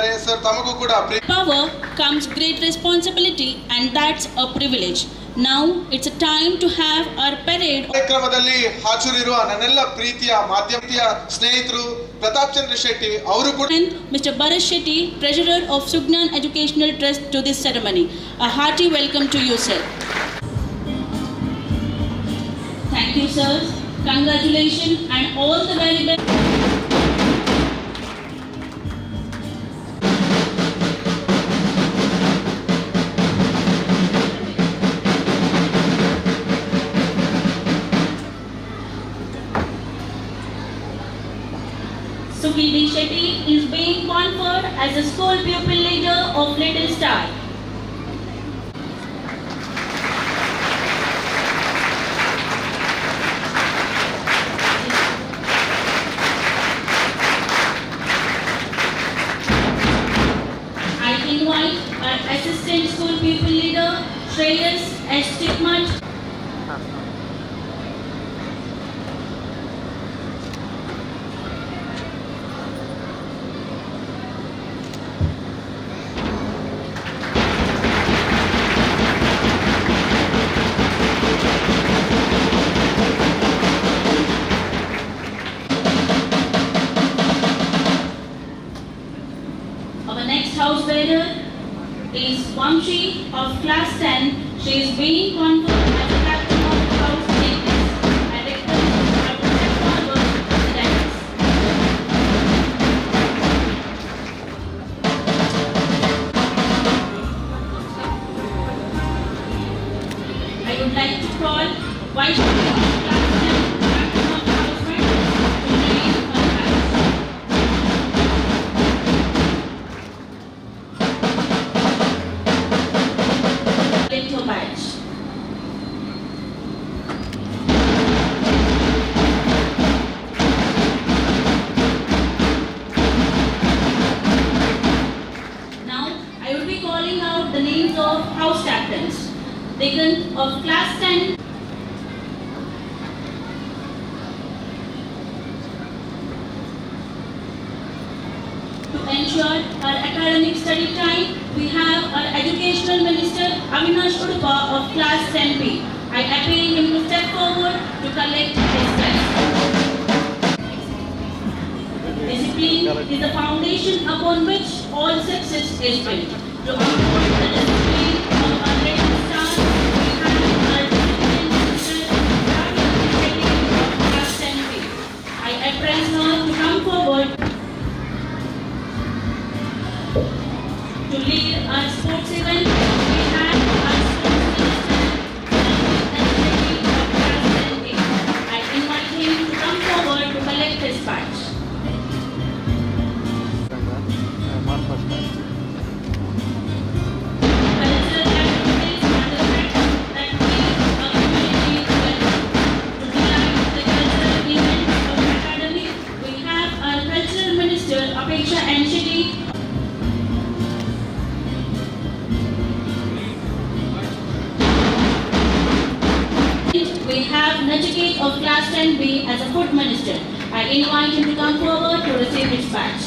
ಆಸೀನರಾಗಿದ್ದಾರೆ sir ತಮಗೂ ಕೂಡ power comes great responsibility, and that's a privilege. Now it's a time to have our parade. ಕಾರ್ಯಕ್ರಮದಲ್ಲಿ ಹಾಜರಿರುವ ನನ್ನೆಲ್ಲ ಪ್ರೀತಿಯ ಮಾಧ್ಯಮೀಯ ಸ್ನೇಹಿತರು ಪ್ರತಾಪ್ ಚಂದ್ರ ಶೆಟ್ಟಿ ಅವರು ಕೂಡ And Mr. Bharat Shetty, president of Sugnan Educational Trust, to this ceremony. A hearty welcome to you, sir. Thank you, sir. Congratulations and all the very as a school pupil leader of Little Star. Bearer is Wangshi of class 10. She is being conferred of class 10. To ensure our academic study time, we have our Educational Minister Avinash Udupa of class 10B. I appeal him to step forward to collect his test. Discipline is the foundation upon which all success is built. To uphold the minister. I invite him to come forward to receive his badge.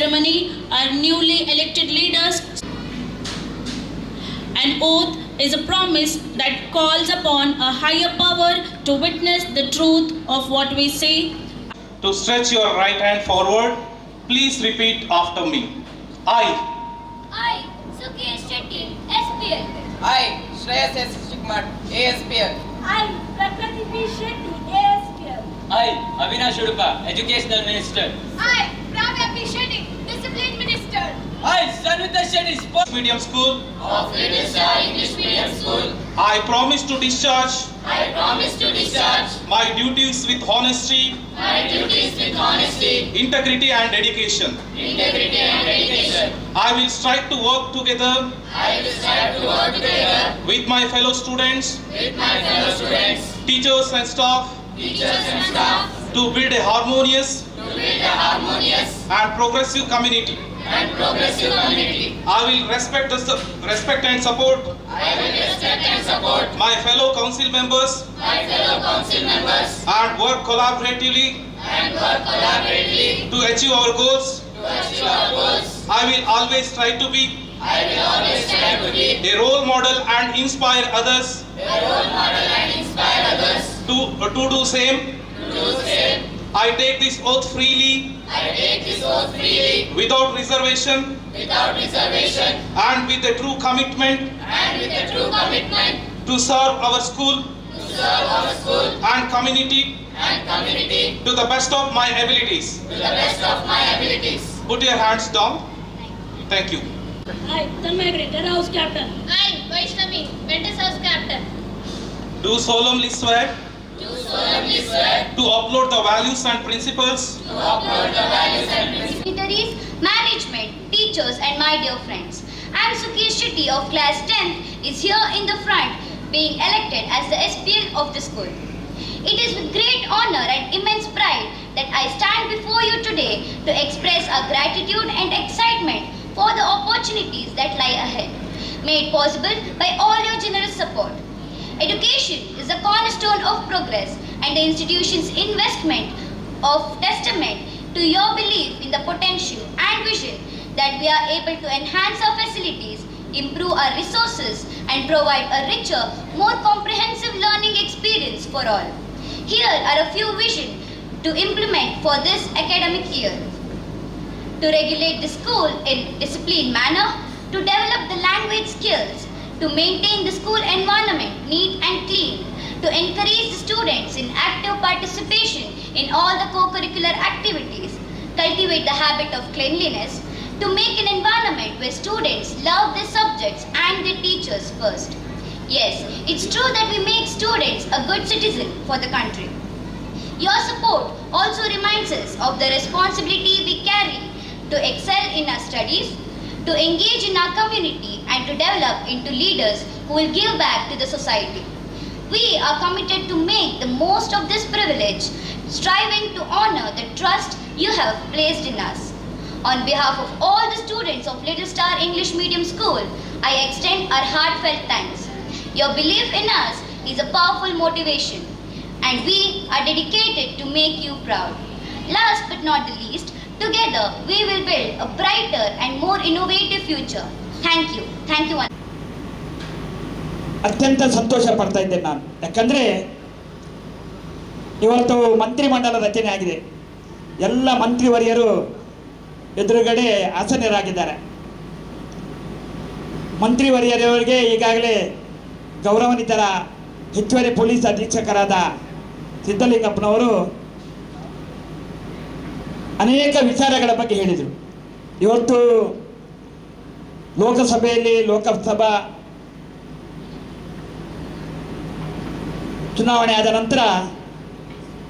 Ceremony, our newly elected leaders an oath is a promise that calls upon a higher power to witness the truth of what we say. To stretch your right hand forward, please repeat after me. I I, Sukesh Shetty, SPL. I, Shreyas S. Chikmat, ASPL. I, Prakriti P. Shetty, ASPL. I, Avinash Udupa, Educational Minister. I, Pravya P. Shetty, Discipline Minister. I, Sanvita Shetty, Sports Medium School. Of Little English Medium School, I promise to discharge I promise to discharge my duties with honesty, my duties with honesty, integrity and dedication. integrity and dedication. I will strive to work together I will strive to work together with my fellow students, with my fellow students, teachers and staff teachers and staff to build a harmonious to build a harmonious and progressive community. And progressive community. I will respect the su- respect and support I will respect and support my fellow council members my fellow council members and work collaboratively and work collaboratively to achieve our goals. to achieve our goals. I will always try to be I will always strive to be a role model and inspire others a role model and inspire others to, to do same. to do the same. I take this oath freely I take this oath freely without reservation without reservation and with a true commitment and with a true commitment to serve our school to serve our school and community and community to the best of my abilities. to the best of my abilities. Put your hands down. Thank you. I, Tanmay Grader House Captain. I, Vaishnavi, Ventus House Captain, Do solemnly swear do solemnly swear to upload the values and principles to uphold the values and principles dignitaries, management, teachers, and my dear friends. I am Sukesh Shetty of class 10th is here in the front being elected as the SPL of the school. It is with great honor and immense pride that I stand before you today to express our gratitude and excitement for the opportunities that lie ahead, made possible by all your generous support. Education is the cornerstone of progress and the institution's investment of testament to your belief in the potential and vision that we are able to enhance our facilities, improve our resources, and provide a richer, more comprehensive learning experience for all. Here are a few visions to implement for this academic year. To regulate the school in disciplined manner, to develop the language skills, to maintain the school environment neat and clean, to encourage the students in active participation in all the co-curricular activities, cultivate the habit of cleanliness, to make an environment where students love their subjects and their teachers first. Yes, it's true that we make students a good citizen for the country. Your support also reminds us of the responsibility we carry to excel in our studies, to engage in our community, and to develop into leaders who will give back to the society. We are committed to make the most of this privilege, striving to honor the trust you have placed in us. On behalf of all the students of Little Star English Medium School, I extend our heartfelt thanks. Your belief in us is a powerful motivation, and we are dedicated to make you proud. Last but not the least, together we will build a brighter and more innovative future. Thank you thank you ಅತ್ಯಂತ ಸಂತೋಷ ಪಡ್ತಾ ಇದ್ದೇನೆ ನಾನು. ಯಾಕಂದ್ರೆ ಇವತ್ತು ಮಂತ್ರಿಮಂಡಲ ರಚನೆ ಆಗಿದೆ. ಎಲ್ಲ ಮಂತ್ರಿವರಿಯರು ಎದುರುಗಡೆ ಆಸನರಾಗಿದ್ದಾರೆ. ಮಂತ್ರಿವರಿಯರವರಿಗೆ ಈಗಾಗಲೇ ಗೌರವನಿತರ ಹೆಚ್ಚುವರಿ ಪೊಲೀಸ್ ಅಧೀಕ್ಷಕರಾದ ಸಿದ್ದಲಿಂಗಪ್ಪನವರು ಅನೇಕ ವಿಚಾರಗಳ ಬಗ್ಗೆ ಹೇಳಿದರು. ಇವತ್ತು ಲೋಕಸಭೆಯಲ್ಲಿ ಲೋಕಸಭಾ ಚುನಾವಣೆ ಆದ ನಂತರ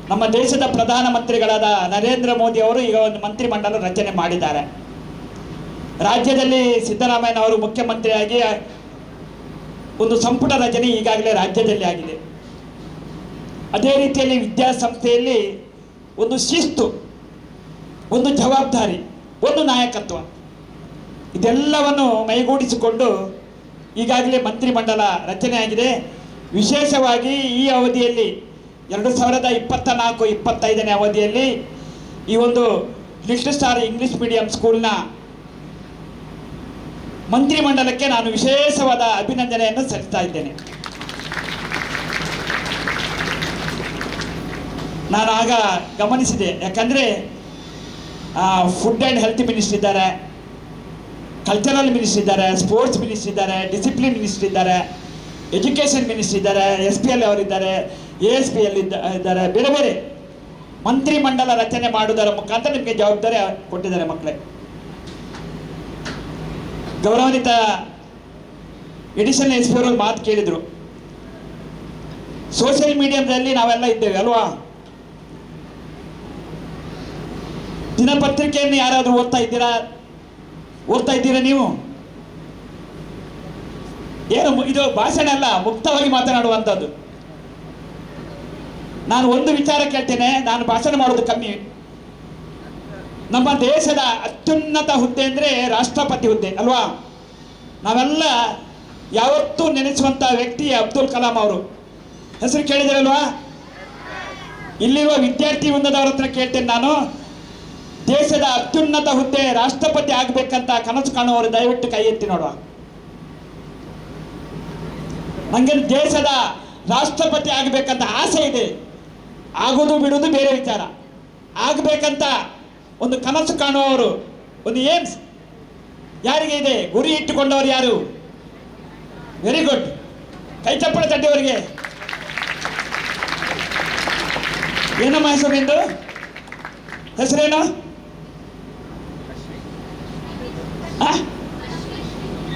ನಮ್ಮ ದೇಶದ ಪ್ರಧಾನಮಂತ್ರಿಗಳಾದ ನರೇಂದ್ರ ಮೋದಿ ಅವರು ಈಗ ಒಂದು ಮಂತ್ರಿಮಂಡಲ ರಚನೆ ಮಾಡಿದ್ದಾರೆ. ರಾಜ್ಯದಲ್ಲಿ ಸಿದ್ದರಾಮಯ್ಯನವರು ಮುಖ್ಯಮಂತ್ರಿಯಾಗಿ ಒಂದು ಸಂಪುಟ ರಚನೆ ಈಗಾಗಲೇ ರಾಜ್ಯದಲ್ಲಿ ಆಗಿದೆ. ಅದೇ ರೀತಿಯಲ್ಲಿ ವಿದ್ಯಾಸಂಸ್ಥೆಯಲ್ಲಿ ಒಂದು ಶಿಸ್ತು, ಒಂದು ಜವಾಬ್ದಾರಿ, ಒಂದು ನಾಯಕತ್ವ. ಇದೆಲ್ಲವನ್ನು ಮೈಗೂಡಿಸಿಕೊಂಡು ಈಗಾಗಲೇ ಮಂತ್ರಿಮಂಡಲ ರಚನೆ ಆಗಿದೆ ವಿಶೇಷವಾಗಿ ಈ ಅವಧಿಯಲ್ಲಿ, ಎರಡು ಸಾವಿರದ ಇಪ್ಪತ್ತ ನಾಲ್ಕು ಇಪ್ಪತ್ತೈದನೇ ಅವಧಿಯಲ್ಲಿ ಈ ಒಂದು ಲಿಟ್ಲ್ ಸ್ಟಾರ್ ಇಂಗ್ಲಿಷ್ ಮೀಡಿಯಂ ಸ್ಕೂಲ್ನ ಮಂತ್ರಿಮಂಡಲಕ್ಕೆ ನಾನು ವಿಶೇಷವಾದ ಅಭಿನಂದನೆಯನ್ನು ಸಲ್ಲಿಸ್ತಾ ಇದ್ದೇನೆ. ನಾನು ಆಗ ಗಮನಿಸಿದೆ. ಯಾಕಂದರೆ ಫುಡ್ ಆ್ಯಂಡ್ ಹೆಲ್ತ್ ಮಿನಿಸ್ಟರ್ ಇದ್ದಾರೆ. ಕಲ್ಚರಲ್ ಮಿನಿಸ್ಟ್ರಿ ಇದ್ದಾರೆ ಸ್ಪೋರ್ಟ್ಸ್ ಮಿನಿಸ್ಟ್ರಿ ಇದ್ದಾರೆ ಡಿಸಿಪ್ಲಿನ್ ಮಿನಿಸ್ಟರ್ ಇದ್ದಾರೆ ಎಜುಕೇಷನ್ ಮಿನಿಸ್ಟ್ರ್ ಇದ್ದಾರೆ ಎಸ್ ಪಿ ಎಲ್ ಅವರಿದ್ದಾರೆ ಎ ಎಸ್ ಪಿ ಎಲ್ ಇದ್ದಾರೆ, ಬೇರೆ ಬೇರೆ ಮಂತ್ರಿಮಂಡಲ ರಚನೆ ಮಾಡುವುದರ ಮುಖಾಂತರ ನಿಮಗೆ ಜವಾಬ್ದಾರಿ ಕೊಟ್ಟಿದ್ದಾರೆ ಮಕ್ಕಳೇ. ಗೌರವಾನ್ವಿತ ಎಡಿಷನ್ ಎಸ್ ಪಿ ಅವರು ಮಾತು ಕೇಳಿದರು. ಸೋಷಿಯಲ್ ಮೀಡಿಯಾದಲ್ಲಿ ನಾವೆಲ್ಲ ಇದ್ದೇವೆ, ಅಲ್ವಾ? ದಿನಪತ್ರಿಕೆಯನ್ನು ಯಾರಾದರೂ ಓದ್ತಾ ಇದ್ದೀರಾ? ಓದ್ತಾ ಇದ್ದೀರಾ ನೀವು? ಏನು ಇದು ಭಾಷಣ ಅಲ್ಲ, ಮುಕ್ತವಾಗಿ ಮಾತನಾಡುವಂಥದ್ದು. ನಾನು ಒಂದು ವಿಚಾರ ಕೇಳ್ತೇನೆ, ನಾನು ಭಾಷಣ ಮಾಡೋದು ಕಮ್ಮಿ. ನಮ್ಮ ದೇಶದ ಅತ್ಯುನ್ನತ ಹುದ್ದೆ ಅಂದರೆ ರಾಷ್ಟ್ರಪತಿ ಹುದ್ದೆ, ಅಲ್ವಾ? ನಾವೆಲ್ಲ ಯಾವತ್ತೂ ನೆನೆಸುವಂಥ ವ್ಯಕ್ತಿ ಅಬ್ದುಲ್ ಕಲಾಂ ಅವರು. ಹೆಸರು ಕೇಳಿದಿರಲ್ವಾ ಇಲ್ಲಿರುವ ವಿದ್ಯಾರ್ಥಿ ವೃಂದದವ್ರ ಹತ್ರ ಕೇಳ್ತೇನೆ ನಾನು. ದೇಶದ ಅತ್ಯುನ್ನತ ಹುದ್ದೆ ರಾಷ್ಟ್ರಪತಿ ಆಗ್ಬೇಕಂತ ಕನಸು ಕಾಣುವವರು ದಯವಿಟ್ಟು ಕೈ ಎತ್ತಿ ನೋಡುವ. ನನಗೆ ದೇಶದ ರಾಷ್ಟ್ರಪತಿ ಆಗ್ಬೇಕಂತ ಆಸೆ ಇದೆ. ಆಗೋದು ಬಿಡುವುದು ಬೇರೆ ವಿಚಾರ. ಆಗ್ಬೇಕಂತ ಒಂದು ಕನಸು ಕಾಣುವವರು, ಒಂದು ಏಮ್ಸ್ ಯಾರಿಗೆ ಇದೆ? ಗುರಿ ಇಟ್ಟುಕೊಂಡವರು ಯಾರು? ವೆರಿ ಗುಡ್ ಕೈ ಚಪ್ಪಳ ತಡ್ಡಿಯವರಿಗೆ ಏನಮ್ಮ ಹೆಸರು ನಿಂದು ಹೆಸರೇನು ಆ?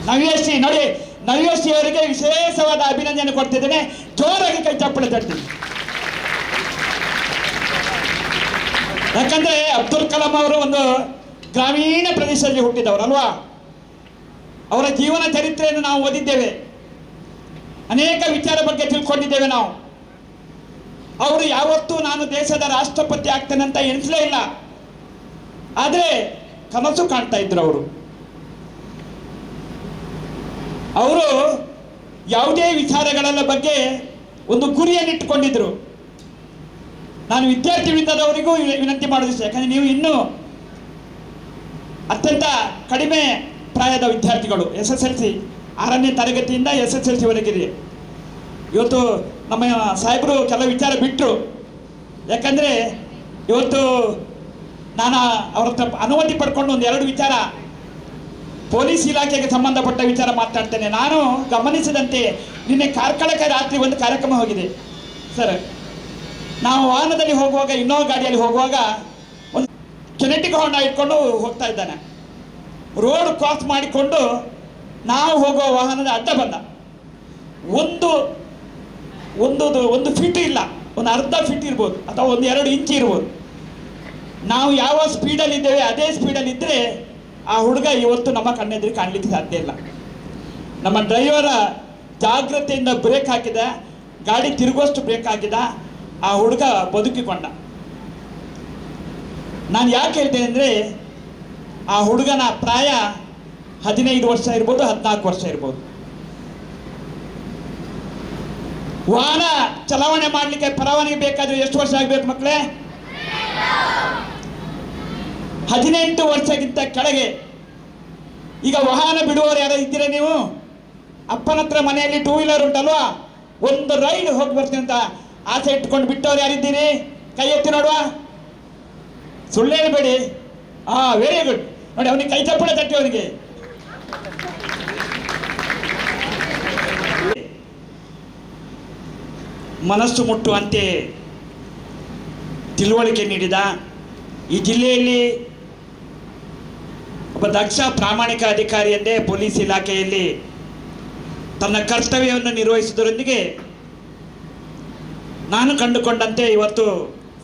ನವ್ಯಶ್ರೀ ನೋಡಿ ನವ್ಯಶ್ರೀ ಅವರಿಗೆ ವಿಶೇಷವಾದ ಅಭಿನಂದನೆ ಕೊಡ್ತಿದ್ದೇನೆ. ಜೋರಾಗಿ ಕೈ ಚಪ್ಪಳೆ ತಟ್ಟಿ. ಯಾಕಂದ್ರೆ ಅಬ್ದುಲ್ ಕಲಾಂ ಅವರು ಒಂದು ಗ್ರಾಮೀಣ ಪ್ರದೇಶದಲ್ಲಿ ಹುಟ್ಟಿದವರು, ಅಲ್ವಾ? ಅವರ ಜೀವನ ಚರಿತ್ರೆಯನ್ನು ನಾವು ಓದಿದ್ದೇವೆ. ಅನೇಕ ವಿಚಾರ ಬಗ್ಗೆ ತಿಳ್ಕೊಂಡಿದ್ದೇವೆ ನಾವು. ಅವರು ಯಾವತ್ತೂ ನಾನು ದೇಶದ ರಾಷ್ಟ್ರಪತಿ ಆಗ್ತೇನೆ ಅಂತ ಎಣಿಸಲೇ ಇಲ್ಲ. ಆದರೆ ಕನಸು ಕಾಣ್ತಾ ಇದ್ರು ಅವರು. ಅವರು ಯಾವುದೇ ವಿಚಾರಗಳ ಬಗ್ಗೆ ಒಂದು ಗುರಿಯನ್ನು ಇಟ್ಟುಕೊಂಡಿದ್ರು ನಾನು ವಿದ್ಯಾರ್ಥಿ ವೃಂದದವರಿಗೂ ವಿನಂತಿ ಮಾಡಿದ್ರು ಯಾಕಂದ್ರೆ ನೀವು ಇನ್ನೂ ಅತ್ಯಂತ ಕಡಿಮೆ ಪ್ರಾಯದ ವಿದ್ಯಾರ್ಥಿಗಳು, ಎಸ್ ಎಸ್ ಎಲ್ ಸಿ ಆರನೇ ತರಗತಿಯಿಂದ ಎಸ್ ಎಸ್ ಎಲ್ ಸಿವರೆಗಿದೆ ಇವತ್ತು ನಮ್ಮ ಸಾಹೇಬರು ಕೆಲವು ವಿಚಾರ ಬಿಟ್ಟರು ಯಾಕಂದರೆ ಇವತ್ತು ನಾನು ಅವ್ರ ಅನುಮತಿ ಪಡ್ಕೊಂಡು ಒಂದು ಎರಡು ವಿಚಾರ ಪೊಲೀಸ್ ಇಲಾಖೆಗೆ ಸಂಬಂಧಪಟ್ಟ ವಿಚಾರ ಮಾತಾಡ್ತೇನೆ. ನಾನು ಗಮನಿಸಿದಂತೆ ನಿನ್ನೆ ಕಾರ್ಕಳಕ್ಕೆ ರಾತ್ರಿ ಒಂದು ಕಾರ್ಯಕ್ರಮ ಹೋಗಿದೆ. ಸರ್, ನಾವು ವಾಹನದಲ್ಲಿ ಹೋಗುವಾಗ, ಇನ್ನೋ ಗಾಡಿಯಲ್ಲಿ ಹೋಗುವಾಗ ಒಂದು ಕೆನೆಟಿಕ್ ಹೊಂಡ ಇಟ್ಕೊಂಡು ಹೋಗ್ತಾ ಇದ್ದಾನೆ. ರೋಡ್ ಕ್ರಾಸ್ ಮಾಡಿಕೊಂಡು ನಾವು ಹೋಗುವ ವಾಹನದ ಅಡ್ಡ ಬಂದ. ಒಂದು ಒಂದು ಒಂದು ಫಿಟ್ ಇಲ್ಲ. ಒಂದು ಅರ್ಧ ಫೀಟ್ ಇರ್ಬೋದು, ಅಥವಾ ಒಂದು ಎರಡು ಇಂಚ್ ಇರ್ಬೋದು. ನಾವು ಯಾವ ಸ್ಪೀಡಲ್ಲಿ ಇದ್ದೇವೆ, ಅದೇ ಸ್ಪೀಡಲ್ಲಿ ಇದ್ದರೆ ಆ ಹುಡುಗ ಇವತ್ತು ನಮ್ಮ ಕಣ್ಣೆದುರು ಕಾಣಲಿಕ್ಕೆ ಸಾಧ್ಯ ಇಲ್ಲ. ನಮ್ಮ ಡ್ರೈವರ ಜಾಗ್ರತೆಯಿಂದ ಬ್ರೇಕ್ ಹಾಕಿದ, ಗಾಡಿ ತಿರುಗುವಷ್ಟು ಬ್ರೇಕ್ ಹಾಕಿದ, ಆ ಹುಡುಗ ಬದುಕಿಕೊಂಡ. ನಾನು ಯಾಕೆ ಹೇಳ್ತೇನೆ ಅಂದರೆ, ಆ ಹುಡುಗನ ಪ್ರಾಯ ಹದಿನೈದು ವರ್ಷ ಇರ್ಬೋದು, ಹದಿನಾಲ್ಕು ವರ್ಷ ಇರ್ಬೋದು. ವಾಹನ ಚಲಾವಣೆ ಮಾಡಲಿಕ್ಕೆ ಪರವಾನಗಿ ಬೇಕಾದ್ರೆ ಎಷ್ಟು ವರ್ಷ ಆಗಬೇಕು ಮಕ್ಕಳೇ ಹದಿನೆಂಟು ವರ್ಷಕ್ಕಿಂತ ಕೆಳಗೆ. ಈಗ ವಾಹನ ಬಿಡುವವರು ಯಾರೋ ಇದ್ದೀರಾ ನೀವು? ಅಪ್ಪನ ಹತ್ರ ಮನೆಯಲ್ಲಿ ಟೂ ವೀಲರ್ ಉಂಟಲ್ವಾ? ಒಂದು ರೈಡ್ ಹೋಗಿ ಬರ್ತೀನಿ ಅಂತ ಆಸೆ ಇಟ್ಕೊಂಡು ಬಿಟ್ಟವ್ರು ಯಾರಿದ್ದೀರಿ? ಕೈ ಎತ್ತಿ ನೋಡುವ. ಸುಳ್ಳು ಹೇಳ್ಬೇಡಿ ಹಾ ವೆರಿ ಗುಡ್ ನೋಡಿ, ಅವನಿಗೆ ಕೈ ಚಪ್ಪಳ ತಟ್ಟಿ ಅವನಿಗೆ. ಮನಸ್ಸು ಮುಟ್ಟುವಂತೆ ತಿಳುವಳಿಕೆ ನೀಡಿದ ಈ ಜಿಲ್ಲೆಯಲ್ಲಿ ಒಬ್ಬ ದಕ್ಷ ಪ್ರಾಮಾಣಿಕ ಅಧಿಕಾರಿ ಎಂದೇ ಪೊಲೀಸ್ ಇಲಾಖೆಯಲ್ಲಿ ತನ್ನ ಕರ್ತವ್ಯವನ್ನು ನಿರ್ವಹಿಸುವುದರೊಂದಿಗೆ ನಾನು ಕಂಡುಕೊಂಡಂತೆ ಇವತ್ತು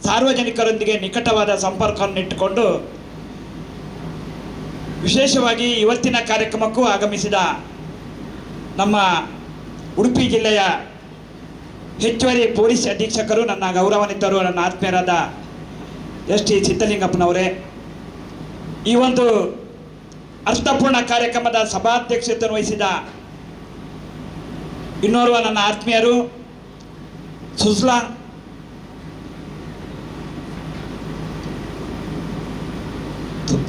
ಸಾರ್ವಜನಿಕರೊಂದಿಗೆ ನಿಕಟವಾದ ಸಂಪರ್ಕವನ್ನು ಇಟ್ಟುಕೊಂಡು ವಿಶೇಷವಾಗಿ ಇವತ್ತಿನ ಕಾರ್ಯಕ್ರಮಕ್ಕೂ ಆಗಮಿಸಿದ ನಮ್ಮ ಉಡುಪಿ ಜಿಲ್ಲೆಯ ಹೆಚ್ಚುವರಿ ಪೊಲೀಸ್ ಅಧೀಕ್ಷಕರು, ನನ್ನ ಗೌರವಾನ್ವಿತರು, ನನ್ನ ಆತ್ಮೀಯರಾದ ಎಸ್ ಟಿ ಸಿದ್ದಲಿಂಗಪ್ಪನವರೇ. ಈ ಒಂದು ಅರ್ಥಪೂರ್ಣ ಕಾರ್ಯಕ್ರಮದ ಸಭಾಧ್ಯಕ್ಷತೆ ವಹಿಸಿದ ಇನ್ನೋರ್ವ ನನ್ನ ಆತ್ಮೀಯರು, ಸುಸ್ಲಾ.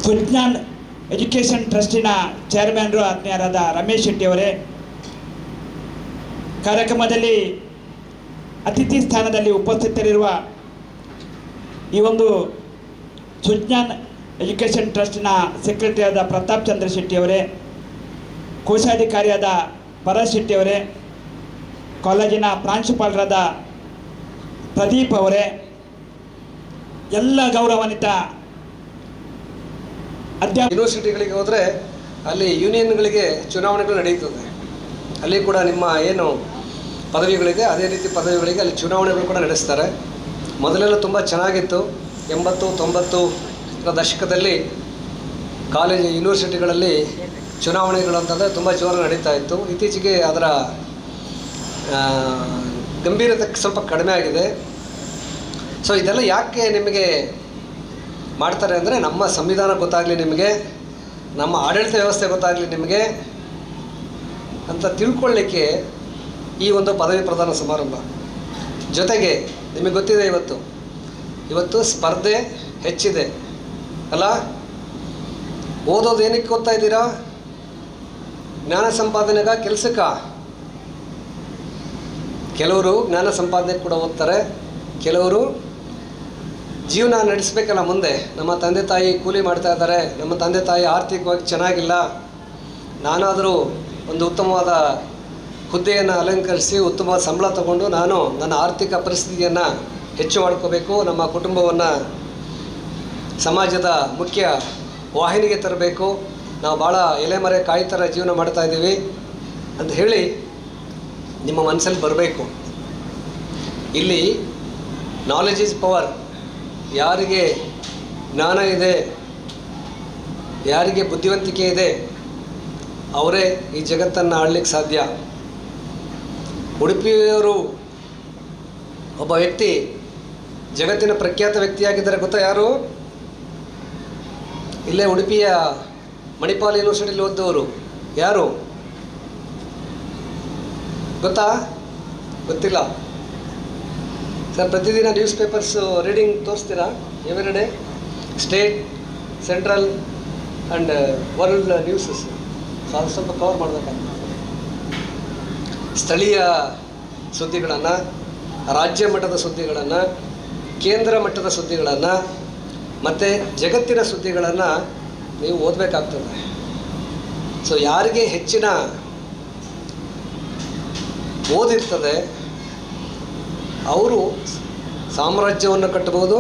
ವಿಜ್ಞಾನ್ ಎಜುಕೇಷನ್ ಟ್ರಸ್ಟಿನ ಚೇರ್ಮನ್ರು ಆತ್ಮೀಯರಾದ ರಮೇಶ್ ಶೆಟ್ಟಿ ಅವರೇ, ಕಾರ್ಯಕ್ರಮದಲ್ಲಿ ಅತಿಥಿ ಸ್ಥಾನದಲ್ಲಿ ಉಪಸ್ಥಿತರಿರುವ ಈ ಒಂದು ಸುಜ್ಞಾನ್ ಎಜುಕೇಷನ್ ಟ್ರಸ್ಟ್ನ ಸೆಕ್ರೆಟರಿ ಆದ ಪ್ರತಾಪ್ ಚಂದ್ರ ಶೆಟ್ಟಿ ಅವರೇ, ಕೋಶಾಧಿಕಾರಿಯಾದ ಭರತ್ ಶೆಟ್ಟಿಯವರೇ ಕಾಲೇಜಿನ ಪ್ರಾಂಶುಪಾಲರಾದ ಪ್ರದೀಪ್ ಅವರೇ, ಎಲ್ಲ ಗೌರವಾನ್ವಿತ ಅಧ್ಯಾಪ ಯೂನಿವರ್ಸಿಟಿಗಳಿಗೆ ಹೋದರೆ ಅಲ್ಲಿ ಯೂನಿಯನ್ಗಳಿಗೆ ಚುನಾವಣೆಗಳು ನಡೆಯುತ್ತದೆ ಅಲ್ಲಿ ಕೂಡ ನಿಮ್ಮ ಏನು ಪದವಿಗಳಿದೆ, ಅದೇ ರೀತಿ ಪದವಿಗಳಿಗೆ ಅಲ್ಲಿ ಚುನಾವಣೆಗಳು ಕೂಡ ನಡೆಸ್ತಾರೆ. ಮೊದಲೆಲ್ಲ ತುಂಬ ಚೆನ್ನಾಗಿತ್ತು. ಎಂಬತ್ತು, ತೊಂಬತ್ತು ದಶಕದಲ್ಲಿ ಕಾಲೇಜು ಯೂನಿವರ್ಸಿಟಿಗಳಲ್ಲಿ ಚುನಾವಣೆಗಳು ಅಂತಂದರೆ ತುಂಬ ಜೋರು ನಡೀತಾ ಇತ್ತು. ಇತ್ತೀಚೆಗೆ ಅದರ ಗಂಭೀರತೆ ಸ್ವಲ್ಪ ಕಡಿಮೆ ಆಗಿದೆ. ಸೊ ಇದೆಲ್ಲ ಯಾಕೆ ನಿಮಗೆ ಮಾಡ್ತಾರೆ ಅಂದರೆ ನಮ್ಮ ಸಂವಿಧಾನ ಗೊತ್ತಾಗಲಿ ನಿಮಗೆ, ನಮ್ಮ ಆಡಳಿತ ವ್ಯವಸ್ಥೆ ಗೊತ್ತಾಗಲಿ ನಿಮಗೆ ಅಂತ ತಿಳ್ಕೊಳ್ಳಿಕ್ಕೆ ಈ ಒಂದು ಪದವಿ ಪ್ರದಾನ ಸಮಾರಂಭ. ಜೊತೆಗೆ ನಿಮಗೆ ಗೊತ್ತಿದೆ ಇವತ್ತು ಇವತ್ತು ಸ್ಪರ್ಧೆ ಹೆಚ್ಚಿದೆ. ಅಲ್ಲ, ಓದೋದು ಏನಕ್ಕೆ ಓದ್ತಾ ಇದ್ದೀರಾ? ಜ್ಞಾನ ಸಂಪಾದನೆಗ ಕೆಲಸಕ್ಕ. ಕೆಲವರು ಜ್ಞಾನ ಸಂಪಾದನೆ ಕೂಡ ಓದ್ತಾರೆ, ಕೆಲವರು ಜೀವನ ನಡೆಸಬೇಕಲ್ಲ ಮುಂದೆ. ನಮ್ಮ ತಂದೆ ತಾಯಿ ಕೂಲಿ ಮಾಡ್ತಾ ಇದ್ದಾರೆ, ನಮ್ಮ ತಂದೆ ತಾಯಿ ಆರ್ಥಿಕವಾಗಿ ಚೆನ್ನಾಗಿಲ್ಲ. ನಾನಾದರೂ ಒಂದು ಉತ್ತಮವಾದ ಹುದ್ದೆಯನ್ನು ಅಲಂಕರಿಸಿ ಉತ್ತಮವಾದ ಸಂಬಳ ತಗೊಂಡು ನಾನು ನನ್ನ ಆರ್ಥಿಕ ಪರಿಸ್ಥಿತಿಯನ್ನು ಹೆಚ್ಚು ಮಾಡ್ಕೋಬೇಕು, ನಮ್ಮ ಕುಟುಂಬವನ್ನು ಸಮಾಜದ ಮುಖ್ಯ ವಾಹಿನಿಗೆ ತರಬೇಕು. ನಾವು ಭಾಳ ಎಲೆಮರೆ ಕಾಯಿ ಜೀವನ ಮಾಡ್ತಾ ಇದ್ದೀವಿ ಅಂತ ಹೇಳಿ ನಿಮ್ಮ ಮನಸ್ಸಲ್ಲಿ ಬರಬೇಕು. ಇಲ್ಲಿ ನಾಲೆಜ್ ಈಸ್ ಪವರ್ ಯಾರಿಗೆ ಜ್ಞಾನ ಇದೆ, ಯಾರಿಗೆ ಬುದ್ಧಿವಂತಿಕೆ ಇದೆ, ಅವರೇ ಈ ಜಗತ್ತನ್ನು ಆಡಲಿಕ್ಕೆ ಸಾಧ್ಯ. ಉಡುಪಿಯವರು ಒಬ್ಬ ವ್ಯಕ್ತಿ ಜಗತ್ತಿನ ಪ್ರಖ್ಯಾತ ವ್ಯಕ್ತಿಯಾಗಿದ್ದಾರೆ, ಗೊತ್ತಾ ಯಾರು? ಇಲ್ಲೇ ಉಡುಪಿಯ ಮಣಿಪಾಲ್ ಯೂನಿವರ್ಸಿಟಿಲಿ ಓದ್ದವರು ಯಾರು? ಗೊತ್ತಾ? ಗೊತ್ತಿಲ್ಲ. ಸರ್, ಪ್ರತಿದಿನ news papers reading ತೋರಿಸ್ತೀರಾ? Every state, central and world newses. ಅದು ಸ್ವಲ್ಪ ಕವರ್ ಮಾಡಬೇಕಂತ ಸ್ಥಳೀಯ ಸುದ್ದಿಗಳನ್ನು, ರಾಜ್ಯ ಮಟ್ಟದ ಸುದ್ದಿಗಳನ್ನು, ಕೇಂದ್ರ ಮಟ್ಟದ ಸುದ್ದಿಗಳನ್ನು ಮತ್ತು ಜಗತ್ತಿನ ಸುದ್ದಿಗಳನ್ನು ನೀವು ಓದಬೇಕಾಗ್ತದೆ. ಸೊ ಯಾರಿಗೆ ಹೆಚ್ಚಿನ ಓದಿರ್ತದೆ, ಅವರು ಸಾಮ್ರಾಜ್ಯವನ್ನು ಕಟ್ಟಬಹುದು,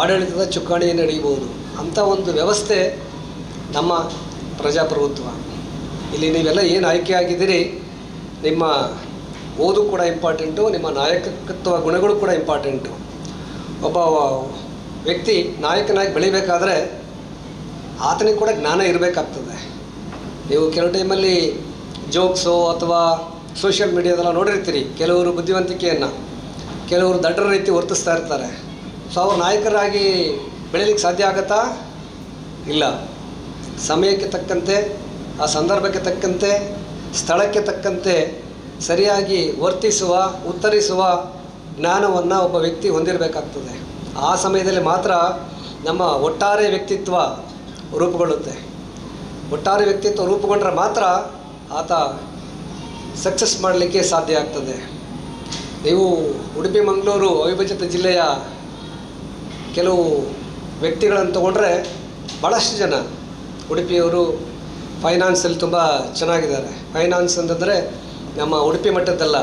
ಆಡಳಿತದ ಚುಕ್ಕಾಣಿಯನ್ನು ಹಿಡಿಯಬಹುದು. ಅಂಥ ಒಂದು ವ್ಯವಸ್ಥೆ ನಮ್ಮ ಪ್ರಜಾಪ್ರಭುತ್ವ. ಇಲ್ಲಿ ನೀವೆಲ್ಲ ಏನು ಆಯ್ಕೆ ಆಗಿದ್ದೀರಿ? ನಿಮ್ಮ ಓದು ಕೂಡ ಇಂಪಾರ್ಟೆಂಟು ನಿಮ್ಮ ನಾಯಕತ್ವ ಗುಣಗಳು ಕೂಡ ಇಂಪಾರ್ಟೆಂಟು ಒಬ್ಬ ವ್ಯಕ್ತಿ ನಾಯಕನಾಗಿ ಬೆಳಿಬೇಕಾದ್ರೆ ಆತನಿಗೆ ಕೂಡ ಜ್ಞಾನ ಇರಬೇಕಾಗ್ತದೆ. ನೀವು ಕೆಲವು ಟೈಮಲ್ಲಿ ಜೋಕ್ಸು ಅಥವಾ ಸೋಷಿಯಲ್ ಮೀಡಿಯಾದೆಲ್ಲ ನೋಡಿರ್ತೀರಿ, ಕೆಲವರು ಬುದ್ಧಿವಂತಿಕೆಯನ್ನು, ಕೆಲವರು ದಡ್ಡರ ರೀತಿ ವರ್ತಿಸ್ತಾ ಇರ್ತಾರೆ. ಸೊ ಅವ್ರು ನಾಯಕರಾಗಿ ಬೆಳೀಲಿಕ್ಕೆ ಸಾಧ್ಯ ಆಗತ್ತಾ? ಇಲ್ಲ. ಸಮಯಕ್ಕೆ ತಕ್ಕಂತೆ, ಆ ಸಂದರ್ಭಕ್ಕೆ ತಕ್ಕಂತೆ, ಸ್ಥಳಕ್ಕೆ ತಕ್ಕಂತೆ ಸರಿಯಾಗಿ ವರ್ತಿಸುವ, ಉತ್ತರಿಸುವ ಜ್ಞಾನವನ್ನು ಒಬ್ಬ ವ್ಯಕ್ತಿ ಹೊಂದಿರಬೇಕಾಗ್ತದೆ. ಆ ಸಮಯದಲ್ಲಿ ಮಾತ್ರ ನಮ್ಮ ಒಟ್ಟಾರೆ ವ್ಯಕ್ತಿತ್ವ ರೂಪುಗೊಳ್ಳುತ್ತೆ. ಒಟ್ಟಾರೆ ವ್ಯಕ್ತಿತ್ವ ರೂಪುಗೊಂಡ್ರೆ ಮಾತ್ರ ಆತ ಸಕ್ಸಸ್ ಮಾಡಲಿಕ್ಕೆ ಸಾಧ್ಯ ಆಗ್ತದೆ. ನೀವು ಉಡುಪಿ, ಮಂಗಳೂರು, ಅವಿಭಜಿತ ಜಿಲ್ಲೆಯ ಕೆಲವು ವ್ಯಕ್ತಿಗಳನ್ನು ತಗೊಂಡ್ರೆ ಭಾಳಷ್ಟು ಜನ ಉಡುಪಿಯವರು ಫೈನಾನ್ಸಲ್ಲಿ ತುಂಬ ಚೆನ್ನಾಗಿದ್ದಾರೆ. ಫೈನಾನ್ಸ್ ಅಂತಂದರೆ ನಮ್ಮ ಉಡುಪಿ ಮಟ್ಟದ್ದಲ್ಲ,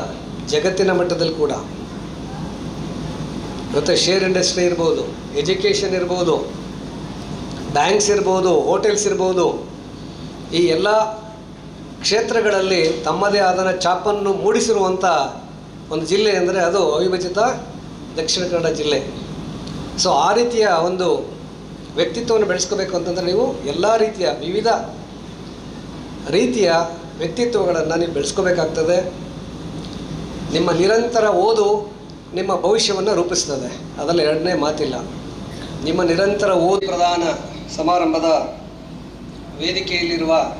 ಜಗತ್ತಿನ ಮಟ್ಟದಲ್ಲಿ ಕೂಡ. ಮತ್ತು ಶೇರ್ ಇಂಡಸ್ಟ್ರಿ ಇರ್ಬೋದು ಎಜುಕೇಷನ್ ಇರ್ಬೋದು ಬ್ಯಾಂಕ್ಸ್ ಇರ್ಬೋದು ಹೋಟೆಲ್ಸ್ ಇರ್ಬೋದು, ಈ ಎಲ್ಲ ಕ್ಷೇತ್ರಗಳಲ್ಲಿ ತಮ್ಮದೇ ಆದ ಛಾಪನ್ನು ಮೂಡಿಸಿರುವಂಥ ಒಂದು ಜಿಲ್ಲೆ ಅಂದರೆ ಅದು ಅವಿಭಜಿತ ದಕ್ಷಿಣ ಕನ್ನಡ ಜಿಲ್ಲೆ. ಸೊ ಆ ರೀತಿಯ ಒಂದು ವ್ಯಕ್ತಿತ್ವವನ್ನು ಬೆಳೆಸ್ಕೋಬೇಕು ಅಂತಂದರೆ ನೀವು ಎಲ್ಲ ರೀತಿಯ ವಿವಿಧ ರೀತಿಯ ವ್ಯಕ್ತಿತ್ವಗಳನ್ನು ನೀವು ಬೆಳೆಸ್ಕೋಬೇಕಾಗ್ತದೆ. ನಿಮ್ಮ ನಿರಂತರ ಓದು ನಿಮ್ಮ ಭವಿಷ್ಯವನ್ನು ರೂಪಿಸ್ತದೆ. ಅದರಲ್ಲಿ ಎರಡನೇ ಮಾತಿಲ್ಲ. ನಿಮ್ಮ ನಿರಂತರ ಓದು ಪ್ರಧಾನ ಸಮಾರಂಭದ ವೇದಿಕೆಯಲ್ಲಿರುವ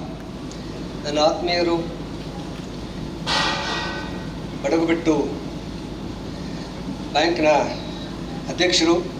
ನನ್ನ ಆತ್ಮೀಯರು ಬಡಗುಬಿಟ್ಟು ಬ್ಯಾಂಕ್ನ ಅಧ್ಯಕ್ಷರು